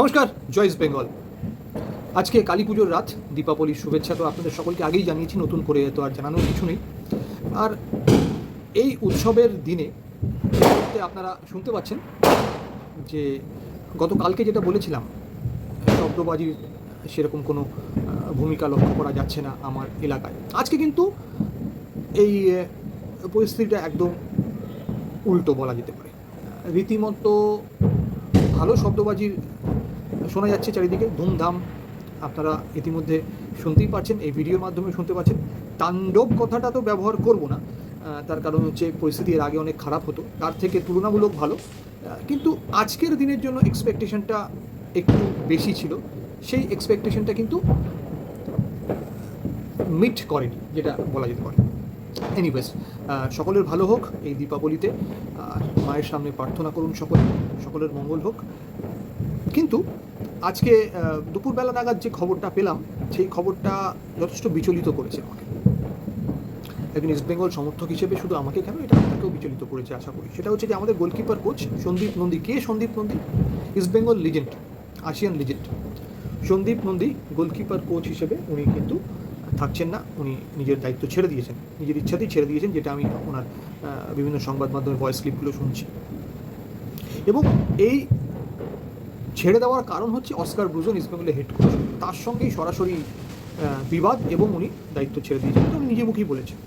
নমস্কার, জয় ইস্ট বেঙ্গল। আজকে কালী পুজোর রাত, দীপাবলির শুভেচ্ছা তো আপনাদের সকলকে আগেই জানিয়েছি, নতুন করে তো আর জানানোর কিছু নেই। আর এই উৎসবের দিনে আপনারা শুনতে পাচ্ছেন যে গতকালকে যেটা বলেছিলাম, শব্দবাজির সেরকম কোনো ভূমিকা লক্ষ্য করা যাচ্ছে না আমার এলাকায়। আজকে কিন্তু এই পরিস্থিতিটা একদম উল্টো বলা যেতে পারে। রীতিমতো ভালো শব্দবাজির শোনা যাচ্ছে চারিদিকে, ধুমধাম। আপনারা ইতিমধ্যে শুনতেই পাচ্ছেন, এই ভিডিওর মাধ্যমে শুনতে পাচ্ছেন। তাণ্ডব কথাটা তো ব্যবহার করব না। তার কারণ হচ্ছে পরিস্থিতি এর আগে অনেক খারাপ হতো। তার থেকে তুলনামূলক ভালো। কিন্তু আজকের দিনের জন্য এক্সপেকটেশনটা একটু বেশি ছিল। সেই এক্সপেকটেশনটা কিন্তু মিট করেনি, যেটা বলা যেতে পারে। এনিওয়েজ সকলের ভালো হোক এই দীপাবলিতে। মায়ের সামনে প্রার্থনা করুন সকলে, সকলের মঙ্গল হোক। কিন্তু আজকে দুপুরবেলা নাগাদ যে খবরটা পেলাম, সেই খবরটা যথেষ্ট বিচলিত করেছে আমাকে। একজন ইস্ট বেঙ্গল সমর্থক হিসেবে শুধু আমাকে কেন এটা আপনাকেও বিচলিত করেছে আশা করি? সেটা হচ্ছে যে আমাদের গোলকিপার কোচ সন্দীপ নন্দী। কে Sandip Nandi? East Bengal legend Asian legend Sandip Nandi goalkeeper coach হিসেবে উনি কিন্তু থাকছেন না, উনি নিজের দায়িত্ব ছেড়ে দিয়েছেন। নিজের ইচ্ছাতেই ছেড়ে দিয়েছেন, যেটা আমি ওনার বিভিন্ন সংবাদ মাধ্যমে ভয়েস ক্লিপগুলো শুনছি। এবং এই ছেড়ে দেওয়ার কারণ হচ্ছে অস্কার ব্রুজন ইস্টবেঙ্গলের হেড কোচ তার সঙ্গেই সরাসরি বিবাদ এবং উনি দায়িত্ব ছেড়ে দিয়েছেন। এটা উনি নিজে মুখেই বলেছেন।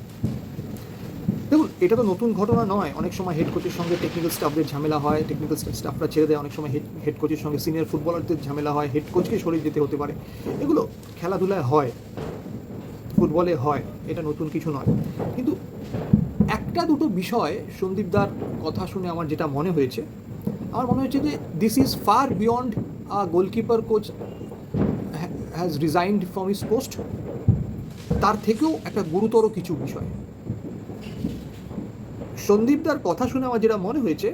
দেখুন, এটা তো নতুন ঘটনা নয়। অনেক সময় হেড কোচের সঙ্গে টেকনিক্যাল স্টাফদের ঝামেলা হয়। টেকনিক্যাল স্টাফরা ছেড়ে দেয়। অনেক সময় হেড হেড কোচের সঙ্গে সিনিয়র ফুটবলারদের ঝামেলা হয়। হেড কোচকে সরিয়ে যেতে হতে পারে। এগুলো খেলাধুলায় হয়। ফুটবলে হয়। এটা নতুন কিছু নয়। কিন্তু একটা দুটো বিষয় সন্দীপদার কথা শুনে আমার যেটা মনে হয়েছে আমার মনে হয়েছে যে this is far beyond a goalkeeper coach has resigned from his post তার থেকেও একটা গুরুতর কিছু বিষয়। সন্দীপদার কথা শুনে আমার যেটা মনে হয়েছে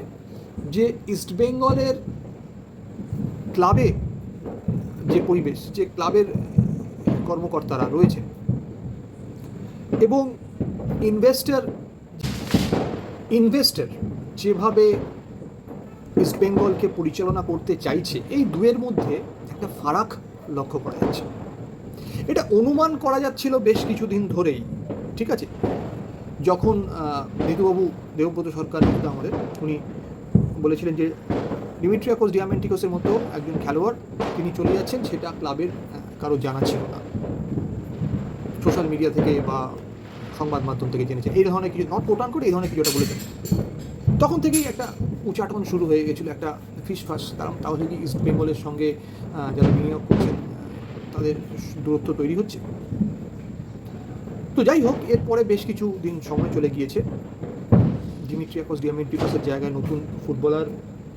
যে ইস্টবেঙ্গলের ক্লাবে যে পরিবেশ, যে ক্লাবের কর্মকর্তারা রয়েছেন এবং ইনভেস্টার ইনভেস্টর যেভাবে ইস্ট বেঙ্গলকে পরিচালনা করতে চাইছে, এই দুয়ের মধ্যে একটা ফারাক লক্ষ্য করা যাচ্ছে। এটা অনুমান করা যাচ্ছিল বেশ কিছুদিন ধরেই, ঠিক আছে? যখন নিতুবাবু দেবব্রত সরকার কিন্তু আমাদের, উনি বলেছিলেন যে ডিমিট্রিয়াকোস ডিয়ামেন্টিকোসের মতো একজন খেলোয়াড় তিনি চলে যাচ্ছেন, সেটা ক্লাবের কারও জানা ছিল না। সোশ্যাল মিডিয়া থেকে বা সংবাদ মাধ্যম থেকে জেনেছে। এই ধরনের কিছু, নট কোটান করে এই ধরনের কিছু একটা বলেছেন। তখন থেকেই একটা উচাটন শুরু হয়ে গেছিল, একটা ফিস ফাস তারা তাহলে কি ইস্ট বেঙ্গলের সঙ্গে যারা বিনিয়োগ করছেন, তাদের দূরত্ব তৈরি হচ্ছে। তো যাই হোক, এরপরে বেশ কিছু দিন সময় চলে গিয়েছে। ডিমিট্রিয়াকোস ডিয়ামেন্টিকোসের জায়গায় নতুন ফুটবলার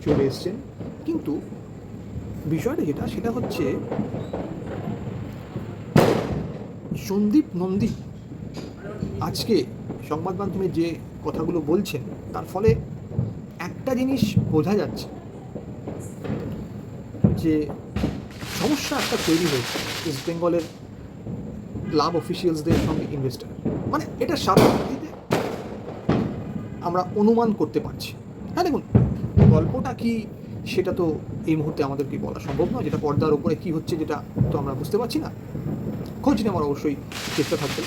চলে এসছেন। কিন্তু বিষয়টা যেটা, সেটা হচ্ছে সন্দীপ নন্দী আজকে সংবাদ মাধ্যমে যে কথাগুলো বলছেন, তার ফলে একটা জিনিস বোঝা যাচ্ছে যে সমস্যা একটা তৈরি হয়েছে। ইস্ট বেঙ্গলের ক্লাব অফিসিয়ালসদের সঙ্গে ইনভেস্টার মানে এটা পৃথিবীতে আমরা অনুমান করতে পারছি। হ্যাঁ দেখুন, গল্পটা কি সেটা তো এই মুহূর্তে আমাদেরকে বলা সম্ভব নয়। যেটা পর্দার উপরে কি হচ্ছে যেটা তো আমরা বুঝতে পারছি না। খোঁজ নেওয়ার অবশ্যই চেষ্টা থাকবে।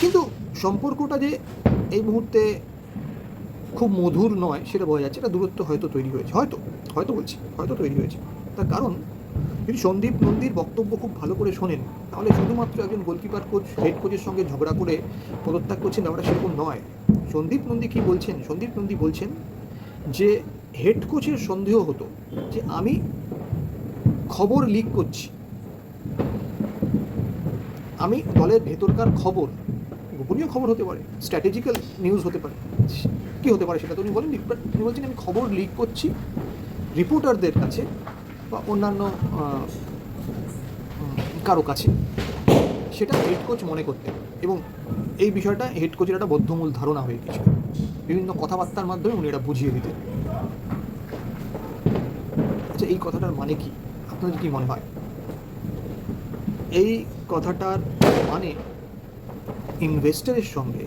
কিন্তু সম্পর্কটা যে এই মুহূর্তে খুব মধুর নয়, সেটা বোঝা যাচ্ছে। এটা দূরত্ব হয়তো তৈরি হয়েছে। হয়তো হয়তো বলছি, হয়তো তৈরি হয়েছে। তার কারণ, যদি সন্দীপ নন্দীর বক্তব্য খুব ভালো করে শোনেন, তাহলে শুধুমাত্র একজন গোলকিপার কোচ হেড কোচের সঙ্গে ঝগড়া করে পদত্যাগ করছেন ব্যাপারটা সেরকম নয়। সন্দীপ নন্দী কি বলছেন? সন্দীপ নন্দী বলছেন যে হেড কোচের সন্দেহ হতো যে, আমি খবর লিক করছি। আমি দলের ভেতরকার খবর, গোপনীয় খবর হতে পারে স্ট্র্যাটেজিক্যাল নিউজ হতে পারে। কি হতে পারে সেটা তো উনি বলেননি উনি বলছেন, আমি খবর লিক করছি রিপোর্টারদের কাছে বা অন্যান্য কারও কাছে। সেটা হেড কোচ মনে করতেন এবং এই বিষয়টা হেড কোচের একটা বদ্ধমূল ধারণা হয়ে গেছিল। বিভিন্ন কথাবার্তার মাধ্যমে উনি এটা বুঝিয়ে দিতেন। আচ্ছা এই কথাটার মানে কি? আপনাদের কি মনে হয়? এই কথাটার মানে ইনভেস্টরের সঙ্গে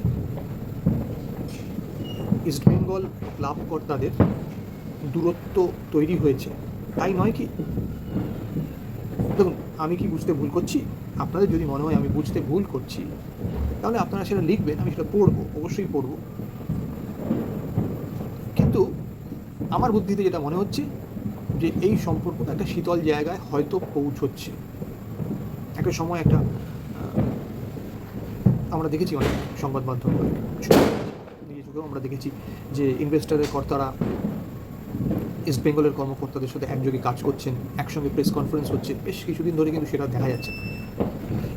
ইস্টবেঙ্গল ক্লাব কর্তাদের দূরত্ব তৈরি হয়েছে। তাই নয় কি? দেখুন, আমি কি বুঝতে ভুল করছি? আপনাদের যদি মনে হয় আমি বুঝতে ভুল করছি, তাহলে আপনারা সেটা লিখবেন, আমি সেটা পড়ব, অবশ্যই পড়ব। কিন্তু আমার বুদ্ধিতে যেটা মনে হচ্ছে, যে এই সম্পর্কটা একটা শীতল জায়গায় হয়তো পৌঁছচ্ছে। একটা সময় একটা আমরা দেখেছি অনেক সংবাদ মাধ্যম। নিজে আমরা দেখেছি যে ইনভেস্টারের কর্তারা ইস্ট বেঙ্গলের কর্মকর্তাদের সাথে একযোগে কাজ করছেন, একসঙ্গে প্রেস কনফারেন্স হচ্ছে। বেশ কিছুদিন ধরে কিন্তু সেটা দেখা যাচ্ছে না।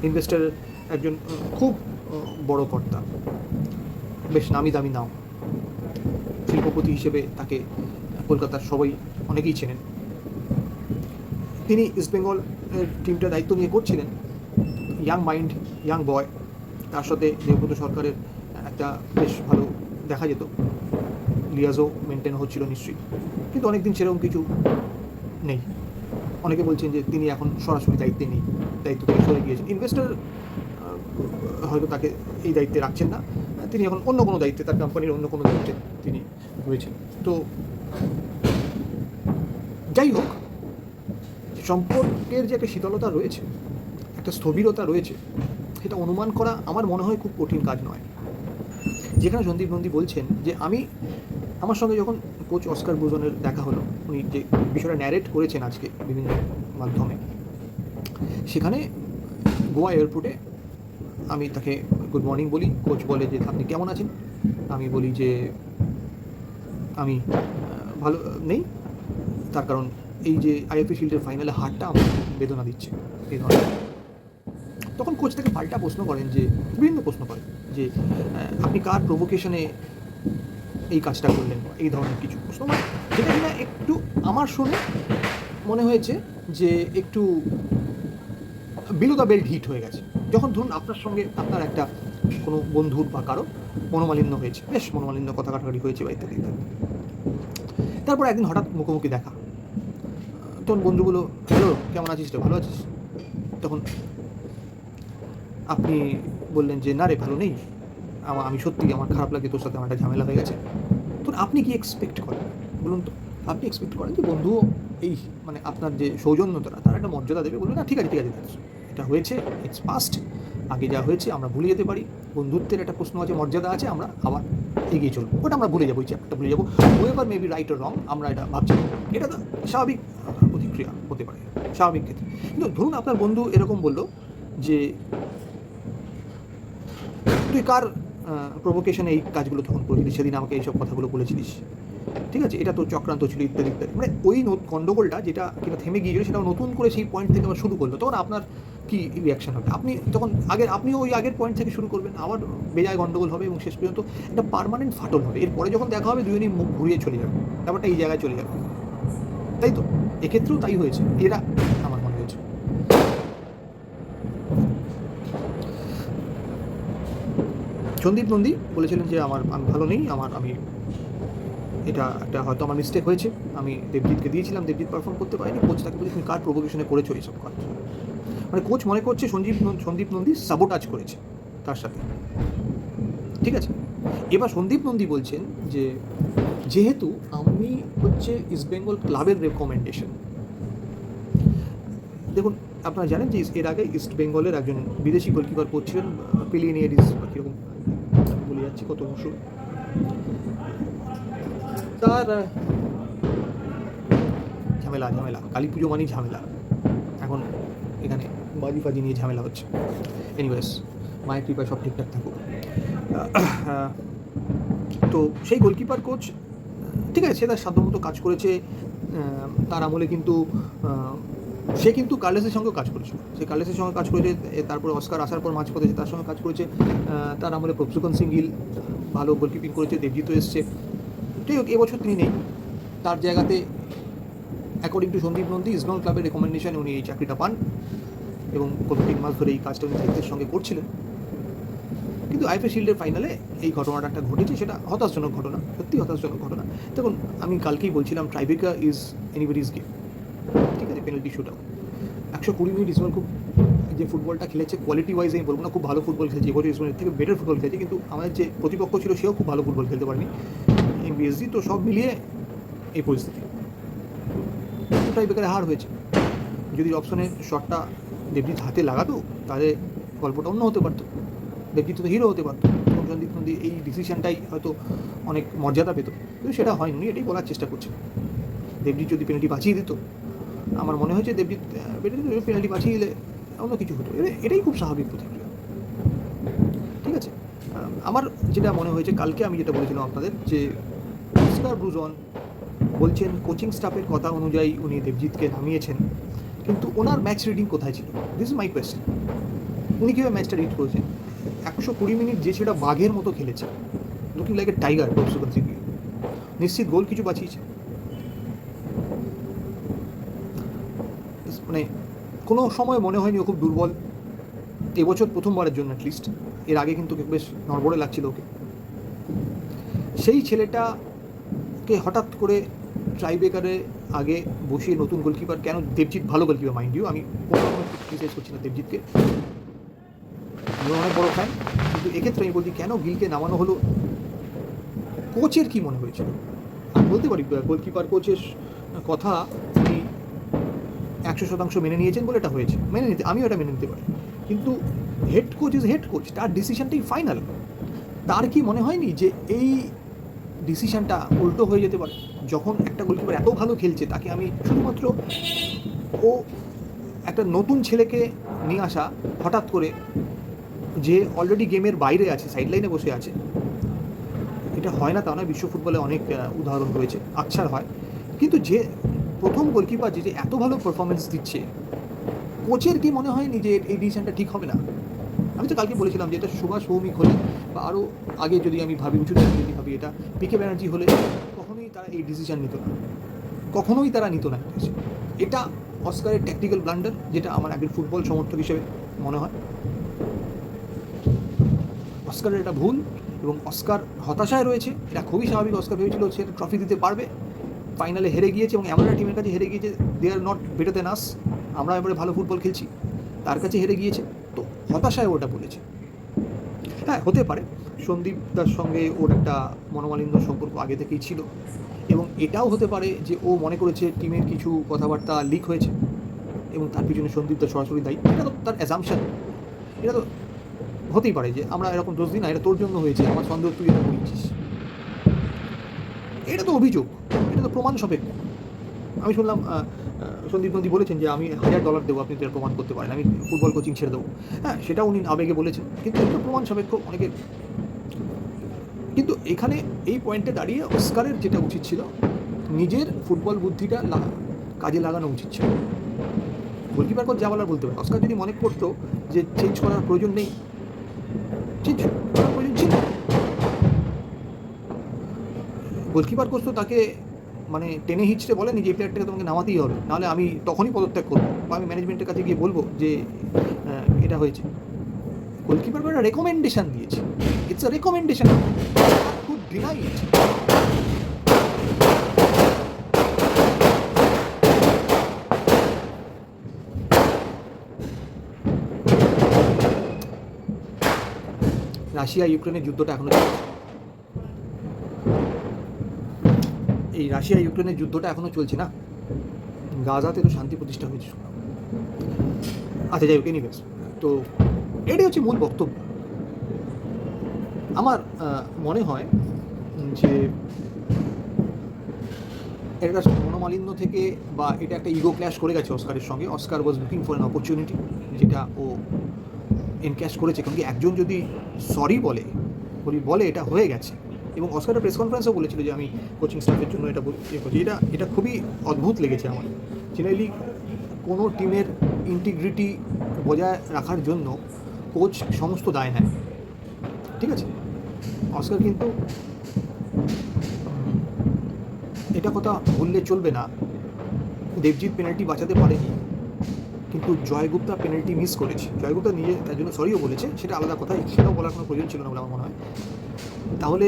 ইনভেস্টার একজন খুব বড় কর্তা, বেশ নামি দামি নাম। শিল্পপতি হিসেবে তাকে কলকাতার সবাই অনেকেই চেনেন। তিনি ইস্টবেঙ্গল টিমটা দায়িত্ব নিয়ে করছিলেন ইয়াং মাইন্ড ইয়াং বয় তার সাথে দেবব্রত সরকারের একটা বেশ ভালো দেখা যেত। লিয়াজও মেনটেন হচ্ছিল নিশ্চয়ই। কিন্তু অনেকদিন সেরকম কিছু নেই। অনেকে বলছেন যে তিনি এখন সরাসরি দায়িত্বে নেই, দায়িত্ব থেকে সরে গিয়েছেন। ইনভেস্টার হয়তো তাকে এই দায়িত্বে রাখছেন না। তিনি এখন অন্য কোনো দায়িত্বে, তার কোম্পানির অন্য কোনো দায়িত্বে তিনি রয়েছেন। তো যাই হোক, সম্পর্কের যে একটা শীতলতা রয়েছে, একটা স্থবিরতা রয়েছে, সেটা অনুমান করা আমার মনে হয় খুব কঠিন কাজ নয়। যেখানে সন্দীপ নন্দী বলছেন যে আমি আমার সঙ্গে যখন কোচ অস্কার ব্রুজনের দেখা হলো, উনি যে বিষয়টা ন্যারেট করেছেন আজকে বিভিন্ন মাধ্যমে, সেখানে গোয়া এয়ারপোর্টে আমি তাকে গুড মর্নিং বলি, কোচ বলে যে আপনি কেমন আছেন? আমি বলি যে আমি ভালো, নেই। তার কারণ এই যে আইএফএ শিল্ডের ফাইনালে হারটা আমার বেদনা দিচ্ছে, এই ধরনের। তখন কোচ থেকে পাল্টা প্রশ্ন করেন যে, বিভিন্ন প্রশ্ন করেন যে আপনি কার প্রভোকেশনে এই কাজটা করলেন এই ধরনের কিছু প্রশ্ন মানে যেটা কিনা একটু আমার শুনে মনে হয়েছে যে, একটু বিলো দ্য বেল্ট হিট হয়ে গেছে। যখন ধরুন আপনার সঙ্গে আপনার একটা কোনো বন্ধুর বা কারও মনোমালিন্য হয়েছে, বেশ মনোমালিন্য কথা কাটাকাটি হয়েছে বা ইত্যাদি ইত্যাদি। তারপর একদিন হঠাৎ মুখোমুখি দেখা। তখন বন্ধুগুলো, হ্যালো, কেমন আছিস রে? ভালো আছিস? তখন আপনি বললেন যে, না রে, ভালো নেই। আমার আমি সত্যি আমার খারাপ লাগে, তোর সাথে আমার একটা ঝামেলা হয়ে গেছে। তো আপনি কি এক্সপেক্ট করেন? বলুন তো। আপনি এক্সপেক্ট করেন যে বন্ধু এই মানে আপনার যে সৌজন্যতাটা, তার একটা মর্যাদা দেবে বলুন না, ঠিক আছে ঠিক আছে এটা হয়েছে ইটস পাস্ট আগে যা হয়েছে আমরা ভুলে যেতে পারি। বন্ধুত্বের একটা প্রশ্ন আছে, মর্যাদা আছে, আমরা আবার এগিয়ে চলবো। ওটা আমরা ভুলে যাব, এই চ্যাপ্টারটা ভুলে যাব। ওয়েভার মেবি রাইট রং আমরা এটা ভাবছি। এটা তো স্বাভাবিক প্রতিক্রিয়া হতে পারে, স্বাভাবিক ক্ষেত্রে। কিন্তু ধরুন আপনার বন্ধু এরকম বলল যে তুই কার প্রভোকেশনে এই কাজগুলো তখন করেছিলিস? সেদিন আমাকে এইসব কথাগুলো বলেছিলিস। ঠিক আছে? এটা তো চক্রান্ত ছিল ইত্যাদি ইত্যাদি। মানে ওই গন্ডগোলটা যেটা কিনা থেমে গিয়েছিল সেটা নতুন করে সেই পয়েন্ট থেকে আবার শুরু করল। তখন আপনার কি রিয়াকশন হবে? আপনি তখন আগের, আপনিও ওই আগের পয়েন্ট থেকে শুরু করবেন। আবার বেজায় গন্ডগোল হবে এবং শেষ পর্যন্ত একটা পারমানেন্ট ফাটল হবে। এরপরে যখন দেখা হবে, দুজনেই মুখ ঘুরিয়ে চলে যাবে। ব্যাপারটা এই জায়গায় চলে যাবে। তাই তো? এক্ষেত্রেও তাই হয়েছে। এরা আমার মনে হয়েছে সন্দীপ নন্দী বলেছিলেন যে আমার, আমি ভালো নেই, আমার, আমি, এটা একটা হয়তো আমার মিস্টেক হয়েছে। আমি দেবজিৎকে দিয়েছিলাম, দেবজিৎ পারফর্ম করতে পারিনি কোচ তাকে বলে কার প্রভোকেশনে করেছ এইসব কাজ? মানে কোচ মনে করছে সঞ্জীব সন্দীপ নন্দী সাবোটাজ করেছে তার সাথে। ঠিক আছে? এবার সন্দীপ নন্দী বলছেন যে, যেহেতু আমি হচ্ছে ইস্টবেঙ্গল ক্লাবের রেকমেন্ডেশন দেখুন, আপনারা জানেন যে এর আগে ইস্ট বেঙ্গলের একজন বিদেশি গোলকিপার কোচ ছিলেন পিলিনিয়ারিস বা কীরকম যাচ্ছি, কত মশুর তার ঝামেলা ঝামেলা, কালী পুজো মানেই ঝামেলা। এখন এখানে বাজি ফাজি নিয়ে ঝামেলা হচ্ছে। এনিওয়েজ মায়ের কৃপায় সব ঠিকঠাক থাকুক। তো সেই গোলকিপার কোচ ঠিক আছে, সে তার সাধ্যমতো কাজ করেছে। তার আমলে কিন্তু সে কিন্তু কার্লেসের সঙ্গেও কাজ করেছিল। সে কার্লেসের সঙ্গে কাজ করেছে তারপর অস্কার আসার পর মাঝপথে সে তার সঙ্গে কাজ করেছে তার আমলে প্রভসুকন সিং গিল, ভালো গোলকিপিং করেছে, দেবজিৎ এসছে। যাই হোক, এবছর তিনি নেই। তার জায়গাতে অ্যাকর্ডিং টু সন্দীপ নন্দী ইসবেঙ্গল ক্লাবের রেকমেন্ডেশনে উনি এই চাকরিটা পান এবং গত তিন মাস ধরে এই কাজটা উনি দায়িত্বের সঙ্গে করছিলেন। কিন্তু আইপি শিল্ডের ফাইনালে এই ঘটনাটা একটা ঘটেছে, সেটা হতাশজনক ঘটনা সত্যি হতাশজনক ঘটনা। দেখুন, আমি কালকেই বলছিলাম ট্রাইবেকা ইজ এনিবডিজ গেম ঠিক পেনাল্টি শুট আউট একশো কুড়ি মিনিট ইসমাইল খুব যে ফুটবলটা খেলেছে কোয়ালিটি ওয়াইজ আমি বলব না, খুব ভালো ফুটবল খেলছে এবছর ইসমাইলের থেকে বেটার ফুটবল খেলেছে, কিন্তু আমাদের যে প্রতিপক্ষ ছিল সেও খুব ভালো ফুটবল খেলতে পারেনি। এমবিএসজি তো সব মিলিয়ে এই পরিস্থিতি। কিন্তু টাই বেকারে হার হয়েছে। যদি অপশনে শটটা দেবজিৎ হাতে লাগাতো, তাহলে গল্পটা অন্য হতে পারতো। দেবজিৎ তো হিরো হতে পারতো। সন্দীপ নন্দী এই ডিসিশনটাই হয়তো অনেক মর্যাদা পেত। কিন্তু সেটা হয়নি এটাই বলার চেষ্টা করছে দেবজিৎ যদি পেনাল্টি বাঁচিয়ে দিত আমার মনে হয়েছে দেবজিৎ পেনাল্টি বাঁচিয়ে দিলে অন্য কিছু হতো। এটা- এটাই খুব স্বাভাবিক প্রতিক্রিয়া। ঠিক আছে? আমার যেটা মনে হয়েছে, কালকে আমি যেটা বলেছিলাম আপনাদের যে অস্কার ব্রুজন বলছেন কোচিং স্টাফের কথা অনুযায়ী উনি দেবজিৎকে নামিয়েছেন। কিন্তু ওনার ম্যাচ রিডিং কোথায় ছিল? দিস ইজ মাই কোয়েশ্চেন উনি কীভাবে ম্যাচটা রিড করেছেন? একশো কুড়ি মিনিট যে সেটা বাঘের মতো খেলেছে। লুকিং লাইক এ টাইগার নিশ্চিত গোল কিছু বাঁচিয়েছে। মানে কোনো সময় মনে হয়নি ও খুব দুর্বল। এবছর প্রথমবারের জন্য অ্যাটলিস্ট এর আগে কিন্তু বেশ নড়বড়ে লাগছিল ওকে। সেই ছেলেটাকে হঠাৎ করে ট্রাইবেকারে আগে বসিয়ে নতুন গোলকিপার কেন দেবজিৎ ভালো গোলকিপার মাইন্ড ইউ আমি ক্রিটিসাইজ করছি না দেবজিৎকে অনেক বড় ফ্যান কিন্তু এক্ষেত্রে আমি বলছি, কেন গিলকে নামানো হলো? কোচের কি মনে হয়েছিল? আমি বলতে পারি গোলকিপার কোচের কথা তিনি একশো শতাংশ মেনে নিয়েছেন বলে এটা হয়েছে। মেনে নিতে আমিও এটা মেনে নিতে পারি। কিন্তু head coach is head coach তার ডিসিশনটাই ফাইনাল তার কি মনে হয়নি যে এই ডিসিশনটা উল্টো হয়ে যেতে পারে? যখন একটা গোলকিপার এত ভালো খেলছে, তাকে আমি শুধুমাত্র ও একটা নতুন ছেলেকে নিয়ে আসা হঠাৎ করে যে অলরেডি গেমের বাইরে আছে সাইডলাইনে বসে আছে, এটা হয় না তা নয়, বিশ্ব ফুটবলে অনেক উদাহরণ রয়েছে, আচ্ছার হয়। কিন্তু যে প্রথম গোলকিপার যে এত ভালো পারফরমেন্স দিচ্ছে কোচের কি মনে হয়নি যে এই ডিসিশনটা ঠিক হবে না? আমি তো কালকে বলেছিলাম যে এটা সুভাষ ভৌমিক হলে বা আরও আগে যদি আমি ভাবি, উঁচু যদি ভাবি, এটা পিকে ব্যানার্জি হলে কখনোই তারা এই ডিসিশন নিত না। কখনোই তারা নিত না এটা। অস্কারের ট্যাকটিক্যাল ব্লান্ডার যেটা আমার একজন ফুটবল সমর্থক হিসেবে মনে হয়। অস্কারের এটা ভুল এবং অস্কার হতাশায় রয়েছে। এটা খুবই স্বাভাবিক, অস্কার ভেবেছিল সে ট্রফি দিতে পারবে। ফাইনালে হেরে গিয়েছে এবং এমন একটা টিমের কাছে হেরে গিয়েছে দে আর নট বেটার দেন আস আমরা এবারে ভালো ফুটবল খেলছি। তার কাছে হেরে গিয়েছে। তো হতাশায় ওটা বলেছে। হ্যাঁ হতে পারে। সন্দীপ দার সঙ্গে ওর একটা মনোমালিন্য সম্পর্ক আগে থেকেই ছিল। এবং এটাও হতে পারে যে ও মনে করেছে টিমের কিছু কথাবার্তা লিক হয়েছে এবং তার পিছনে সন্দীপ দার সরাসরি দায়ী। এটা তো তার অ্যাজামশন এটা তো হতেই পারে যে আমরা এরকম দোষ দিই না, এটা তোর জন্য হয়েছে, আমার সন্দেহ তুই এটা করেছিস এটা তো অভিযোগ। তো প্রমাণ সাপেক্ষ। আমি শুনলাম সন্দীপ নন্দী বলেছেন যে, আমি হাজার ডলার দেবো, আপনি তো প্রমাণ করতে পারেন, আমি ফুটবল কোচিং ছেড়ে দেবো। হ্যাঁ সেটা উনি আবেগে বলেছেন। কিন্তু এটা প্রমাণ সাপেক্ষ অনেকে কিন্তু এখানে এই পয়েন্টে দাঁড়িয়ে অস্কারের যেটা উচিত ছিল, নিজের ফুটবল বুদ্ধিটা কাজে লাগানো উচিত ছিল। গোলকিপার কোচ যা বলার বলতে পারে অস্কার যদি মনে করতো যে চেঞ্জ করার প্রয়োজন নেই। চেঞ্জ করার প্রয়োজন ছিল। গোলকিপার কোচ তো তাকে মানে টেনে হিচড়ে বলেনি যে এই প্লেয়ারটাকে তোমাকে নামাতেই হবে। নাহলে আমি তখনই পদত্যাগ করব বা আমি ম্যানেজমেন্টের কাছে গিয়ে বলব যে এটা হয়েছে। গোলকিপার একটা রেকমেন্ডেশন দিয়েছে। ইটস আ রেকমেন্ডেশন খুব ডিনাই রাশিয়া ইউক্রেনের যুদ্ধটা এখনও চলছে। এই রাশিয়া ইউক্রেনের যুদ্ধটা এখনও চলছে না? গাজাতে তো শান্তি প্রতিষ্ঠা হয়েছে। আচ্ছা যাই হোক এনিওয়েজ তো এটাই হচ্ছে মূল বক্তব্য। আমার মনে হয় যে এটা মনোমালিন্য থেকে বা এটা একটা ইগো ক্ল্যাশ করে গেছে অস্কারের সঙ্গে। Oscar was looking for an opportunity যেটা ও এনক্যাশ করেছে। কারণ কি একজন যদি সরি বলে, বলি, বলে এটা হয়ে গেছে এবং অস্কারের প্রেস কনফারেন্সও বলেছিল যে আমি কোচিং স্টাফের জন্য এটা ইয়ে করছি। এটা এটা খুবই অদ্ভুত লেগেছে আমার। জেনারেলি কোনো টিমের ইন্টিগ্রিটি বজায় রাখার জন্য কোচ সমস্ত দায় নেয়। ঠিক আছে? অস্কার কিন্তু এটা কথা ভুললে চলবে না। দেবজিৎ পেনাল্টি বাঁচাতে পারেনি, কিন্তু জয়গুপ্তা পেনাল্টি মিস করেছে। জয়গুপ্তা নিজে তার জন্য সরিও বলেছে, সেটা আলাদা কথা, সেটাও বলার কোনো প্রয়োজন ছিল না বলে আমার মনে হয়। তাহলে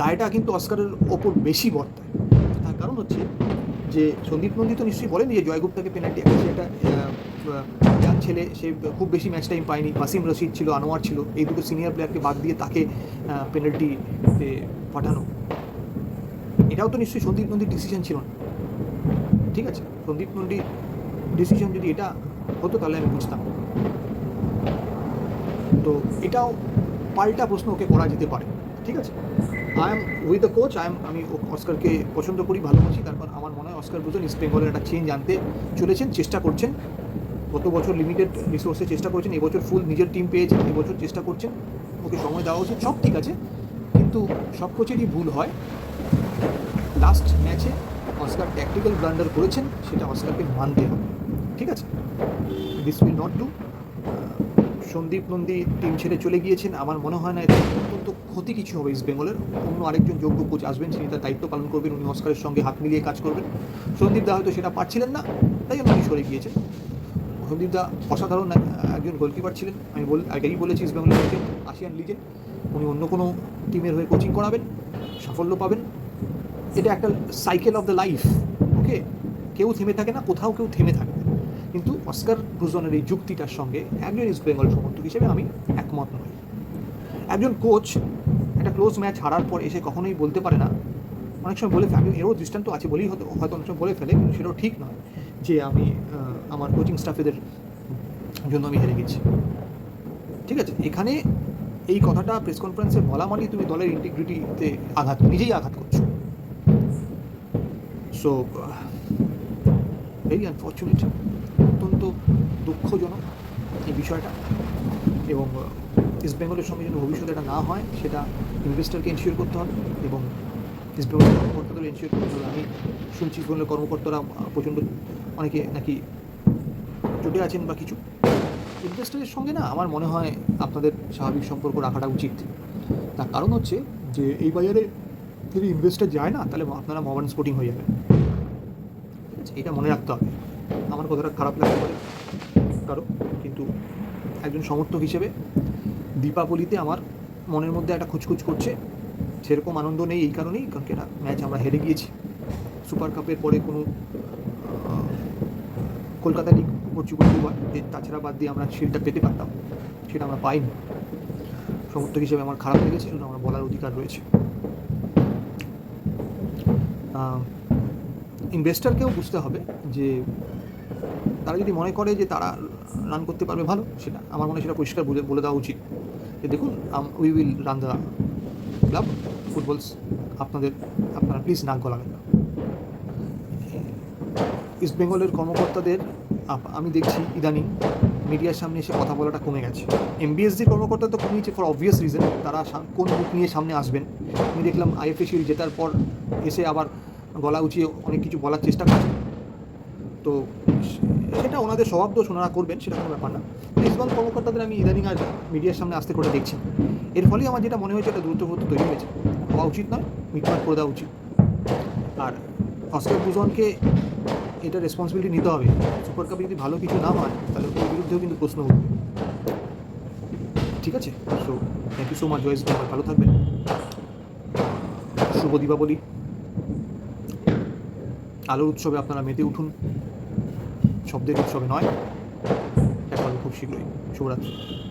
দায়টা কিন্তু অস্কারের ওপর বেশি বর্তায়। তার কারণ হচ্ছে যে সন্দীপ নন্দী তো নিশ্চয়ই বলেনি যে জয়গুপ্তাকে পেনাল্টি একটা একটা যার ছেলে, সে খুব বেশি ম্যাচ টাইম পায়নি। ওয়াসিম রশিদ ছিল আনোয়ার ছিল, এই দুটো সিনিয়র প্লেয়ারকে বাদ দিয়ে তাকে পেনাল্টি পাঠানো। এটাও তো নিশ্চয়ই সন্দীপ নন্দীর ডিসিশন ছিল না। ঠিক আছে? সন্দীপ নন্দী ডিসিশন যদি এটা হতো, তাহলে আমি বুঝতাম। তো এটাও পাল্টা প্রশ্ন ওকে করা যেতে পারে। ঠিক আছে। I am with the coach I am আমি অস্কারকে পছন্দ করি, ভালোবাসি তারপর আমার মনে হয় অস্কার বুঝেন ইস্ট বেঙ্গলের একটা চেঞ্জ আনতে চলেছেন, চেষ্টা করছেন। গত বছর লিমিটেড রিসোর্সে চেষ্টা করছেন, এবছর ফুল নিজের টিম পেয়েছেন, এবছর চেষ্টা করছেন, ওকে সময় দেওয়া উচিত সব ঠিক আছে, কিন্তু সব কোচেরই ভুল হয়। লাস্ট ম্যাচে অস্কার ট্যাকটিক্যাল ব্লান্ডার করেছেন, সেটা অস্কারকে মানতে হবে, ঠিক আছে? This will not do Sandip Nandi team ছেড়ে চলে গিয়েছেন। আমার মনে হয় না এতে অত্যন্ত ক্ষতি কিছু হবে ইস্ট বেঙ্গলের অন্য আরেকজন যোগ্য কোচ আসবেন, তিনি তার দায়িত্ব পালন করবেন, উনি অস্কারের সঙ্গে হাত মিলিয়ে কাজ করবেন। সন্দীপ দা হয়তো সেটা পারছিলেন না, তাই জন্য উনি সরে গিয়েছেন। সন্দীপ দা অসাধারণ এক- একজন গোলকিপার ছিলেন। আমি বল, আগেই বলেছি ইস্ট বেঙ্গলের লিজেন্ড আসিয়ান লিজেন্ড উনি অন্য কোনো টিমের হয়ে কোচিং করাবেন, সাফল্য পাবেন। এটা একটা cycle of the life okay কেউ থেমে থাকে না, কোথাও কেউ থেমে থাকে। কিন্তু অস্কার ব্রুজনের এই যুক্তিটার সঙ্গে একজন ইস্ট বেঙ্গল সমর্থক হিসেবে আমি একমত নই। একজন কোচ একটা ক্লোজ ম্যাচ হারার পর এসে কখনোই বলতে পারে না। অনেক সময় বলে ফেলে এরও দৃষ্টান্ত আছে বলেই হয়তো হয়তো অনেক সময় বলে ফেলে, কিন্তু সেটাও ঠিক নয় যে আমি আমার কোচিং স্টাফেদের জন্য আমি হেরে গেছি। ঠিক আছে, এখানে এই কথাটা প্রেস কনফারেন্সে বলা মানেই তুমি দলের ইন্টিগ্রিটিতে আঘাত, নিজেই আঘাত করছ। সো ভেরি আনফর্চুনেট অত্যন্ত দুঃখজনক এই বিষয়টা। এবং ইস্ট বেঙ্গলের সঙ্গে যেন ভবিষ্যতে এটা না হয়, সেটা ইনভেস্টারকে এনশিওর করতে হবে এবং ইস্ট বেঙ্গলের কর্মকর্তাদের এনশিওর করতে হবে। আমি শুনছি বেঙ্গলের কর্মকর্তারা প্রচণ্ড অনেকে নাকি চটে আছেন বা কিছু। ইনভেস্টারের সঙ্গে না আমার মনে হয় আপনাদের স্বাভাবিক সম্পর্ক রাখাটা উচিত। তার কারণ হচ্ছে যে এই বাজারে যদি ইনভেস্টার যায় না, তাহলে আপনারা মডার্ন স্পোর্টিং হয়ে যাবে ঠিক আছে? এটা মনে রাখতে হবে। আমার কথাটা খারাপ লাগতে পারে। কারও কিন্তু একজন সমর্থক হিসেবে দীপাবলিতে আমার মনের মধ্যে একটা খুচখুচ করছে। সেরকম আনন্দ নেই এই কারণেই, কারণ কি ম্যাচ আমরা হেরে গিয়েছি। সুপার কাপের পরে কোনো কলকাতা লিগ যে তাছাড়া বাদ দিয়ে আমরা শিলটা পেতে পারতাম, সেটা আমরা পাইনি। সমর্থক হিসেবে আমার খারাপ লেগেছে এবং আমার বলার অধিকার রয়েছে। ইনভেস্টারকেও বুঝতে হবে যে তারা যদি মনে করে যে তারা রান করতে পারবে ভালো, সেটা আমার মনে হয় সেটা পরিষ্কার বলে বলে দেওয়া উচিত। যে দেখুন we will run the club footballs আপনাদের, আপনারা প্লিজ নাক গলাবেন না। ইস্ট বেঙ্গলের কর্মকর্তাদের আমি দেখছি ইদানিং মিডিয়ার সামনে এসে কথা বলাটা কমে গেছে। এমবিএসজির কর্মকর্তা তো কমিয়েছে ফর অবভিয়াস রিজন তারা কোন বুক নিয়ে সামনে আসবেন? আমি দেখলাম আইএফএ শিল্ড জেতার পর এসে আবার গলা উঁচিয়ে অনেক কিছু বলার চেষ্টা করছে। তো ওনাদের স্বভাব দোষ ওনারা করবেন, সেটা কোনো ব্যাপার না। ইসবাল কর্মকর্তাদের আমি ইদানিং আর মিডিয়ার সামনে আসতে করে দেখছি। এর ফলে আমার যেটা মনে হয়েছে এটা দ্রুত তৈরি হয়েছে। হওয়া উচিত নয় মিটমাট করে দেওয়া উচিত। আর অস্কার বুজনকে এটা রেসপন্সিবিলিটি নিতে হবে। সুপার কাপে যদি ভালো কিছু না হয়, তাহলে ওর বিরুদ্ধেও কিন্তু প্রশ্ন উঠবে। ঠিক আছে? So thank you so much Joyce ভালো থাকবেন। শুভ দীপাবলি। আলোর উৎসবে আপনারা মেতে উঠুন। শব্দের উৎসবে নয়। দেখা হবে খুব শীঘ্রই। শুভরাত্রি।